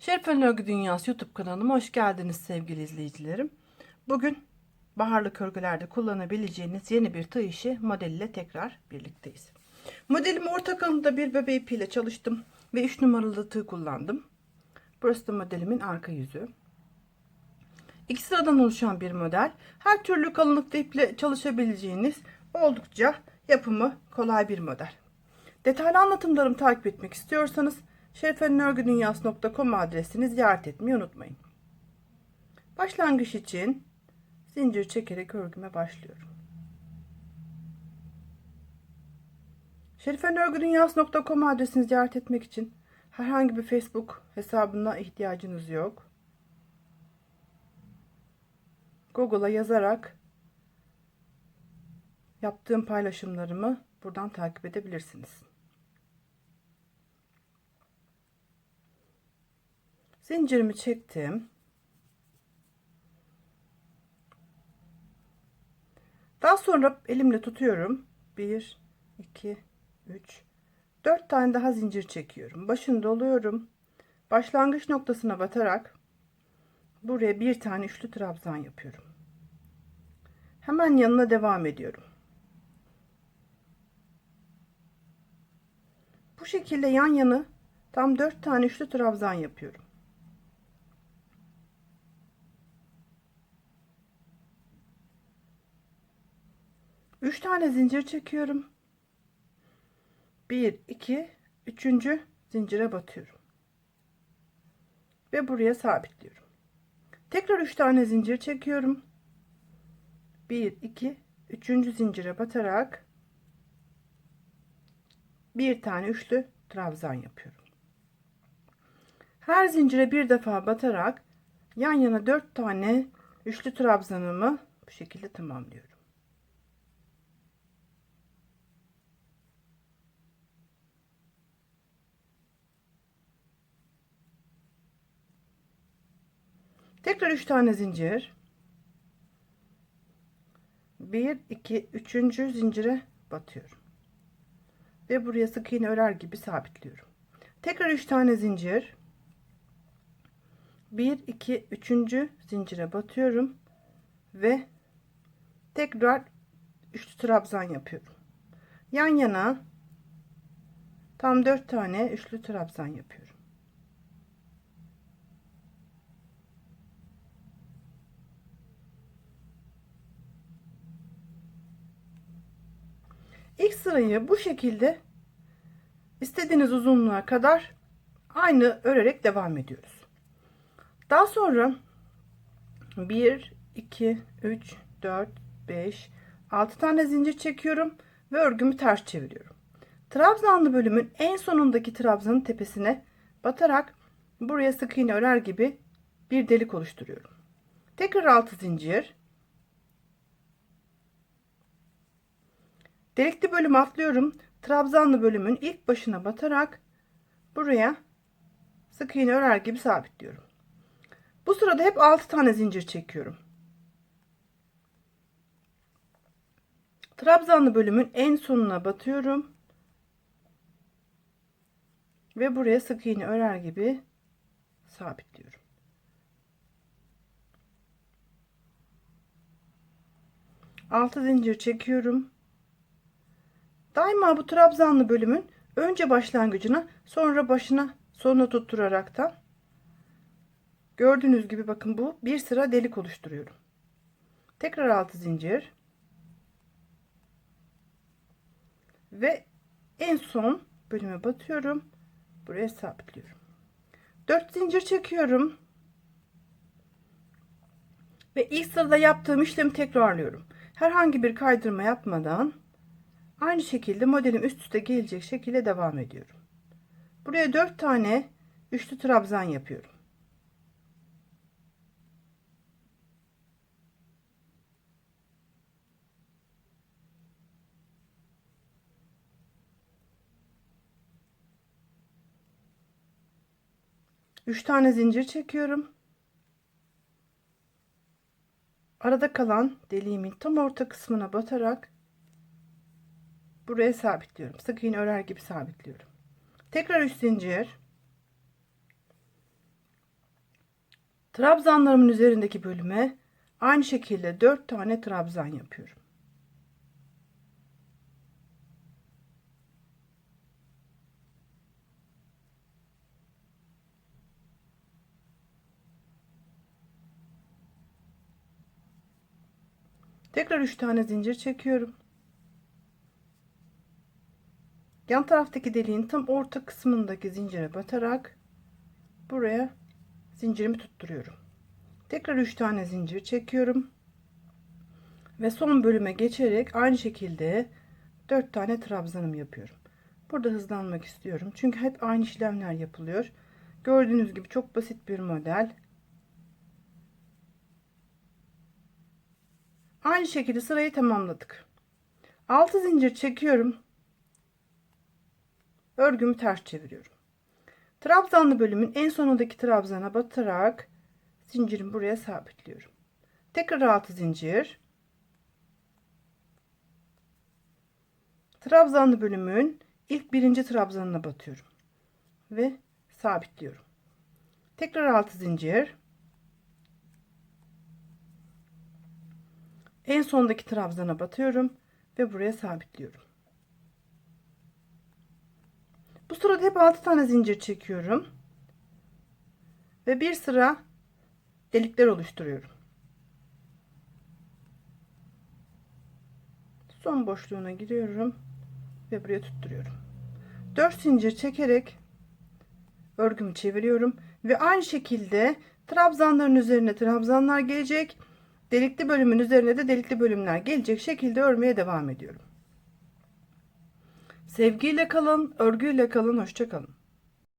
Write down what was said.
Şerifen Örgü Dünyası YouTube kanalıma hoş geldiniz sevgili izleyicilerim. Bugün baharlık örgülerde kullanabileceğiniz yeni bir tığ işi modeliyle tekrar birlikteyiz. Modelim orta kalınlıkta bir bebe ipiyle çalıştım ve 3 numaralı tığ kullandım. Burası da modelimin arka yüzü. İki sıradan oluşan bir model. Her türlü kalınlıkta iple çalışabileceğiniz oldukça yapımı kolay bir model. Detaylı anlatımlarımı takip etmek istiyorsanız şerifenörgüdünyası.com adresini ziyaret etmeyi unutmayın. Başlangıç için zincir çekerek örgüme başlıyorum. şerifenörgüdünyası.com adresini ziyaret etmek için herhangi bir Facebook hesabına ihtiyacınız yok. Google'a yazarak yaptığım paylaşımlarımı buradan takip edebilirsiniz. Zincirimi çektim. Daha sonra elimle tutuyorum. 1 2 3 4 tane daha zincir çekiyorum. Başını doluyorum. Başlangıç noktasına batarak buraya bir tane üçlü trabzan yapıyorum. Hemen yanına devam ediyorum. Bu şekilde yan yana tam 4 tane üçlü trabzan yapıyorum. Üç tane zincir çekiyorum. Bir, iki, üçüncü zincire batıyorum. Ve buraya sabitliyorum. Tekrar üç tane zincir çekiyorum. Bir, iki, üçüncü zincire batarak bir tane üçlü trabzan yapıyorum. Her zincire bir defa batarak yan yana dört tane üçlü trabzanımı bu şekilde tamamlıyorum. Tekrar 3 tane zincir. 1 2 3. zincire batıyorum. Ve buraya sık iğne örer gibi sabitliyorum. Tekrar 3 tane zincir. 1 2 3. zincire batıyorum ve tekrar üçlü trabzan yapıyorum. Yan yana tam 4 tane üçlü trabzan yapıyorum. İlk sırayı bu şekilde istediğiniz uzunluğa kadar aynı örerek devam ediyoruz. Daha sonra 1 2 3 4 5 6 tane zincir çekiyorum ve örgümü ters çeviriyorum. Trabzanlı bölümün en sonundaki trabzanın tepesine batarak buraya sık iğne örer gibi bir delik oluşturuyorum. Tekrar 6 zincir Delikli bölümü atlıyorum. Trabzanlı bölümün ilk başına batarak buraya sık iğne örer gibi sabitliyorum. Bu sırada hep 6 tane zincir çekiyorum. Trabzanlı bölümün en sonuna batıyorum. Ve buraya sık iğne örer gibi sabitliyorum. Altı zincir çekiyorum. Daima bu trabzanlı bölümün önce başlangıcına sonra başına sonuna tutturaraktan gördüğünüz gibi bakın bu bir sıra delik oluşturuyorum. Tekrar 6 zincir. Ve en son bölüme batıyorum. Buraya sabitliyorum. 4 zincir çekiyorum. Ve ilk sırada yaptığım işlemi tekrarlıyorum. Herhangi bir kaydırma yapmadan Aynı şekilde modelim üst üste gelecek şekilde devam ediyorum. Buraya 4 tane üçlü trabzan yapıyorum. Üç tane zincir çekiyorum. Arada kalan deliğimin tam orta kısmına batarak buraya sabitliyorum. Sık iğne örer gibi sabitliyorum. Tekrar 3 zincir. Trabzanlarımın üzerindeki bölüme aynı şekilde 4 tane trabzan yapıyorum. Tekrar 3 tane zincir çekiyorum. Yan taraftaki deliğin tam orta kısmındaki zincire batarak buraya zincirimi tutturuyorum. Tekrar 3 tane zincir çekiyorum. Ve son bölüme geçerek aynı şekilde 4 tane trabzanım yapıyorum. Burada hızlanmak istiyorum. Çünkü hep aynı işlemler yapılıyor. Gördüğünüz gibi çok basit bir model. Aynı şekilde sırayı tamamladık. 6 zincir çekiyorum. Örgümü ters çeviriyorum. Trabzanlı bölümün en sonundaki trabzana batarak zincirimi buraya sabitliyorum. Tekrar 6 zincir. Trabzanlı bölümün ilk birinci trabzanına batıyorum. Ve sabitliyorum. Tekrar 6 zincir. En sondaki trabzana batıyorum ve buraya sabitliyorum. Bu sırada hep 6 tane zincir çekiyorum. Ve bir sıra delikler oluşturuyorum. Son boşluğuna giriyorum ve buraya tutturuyorum. 4 zincir çekerek örgümü çeviriyorum ve aynı şekilde trabzanların üzerine trabzanlar gelecek. Delikli bölümün üzerine de delikli bölümler gelecek şekilde örmeye devam ediyorum. Sevgiyle kalın, örgüyle kalın, hoşça kalın.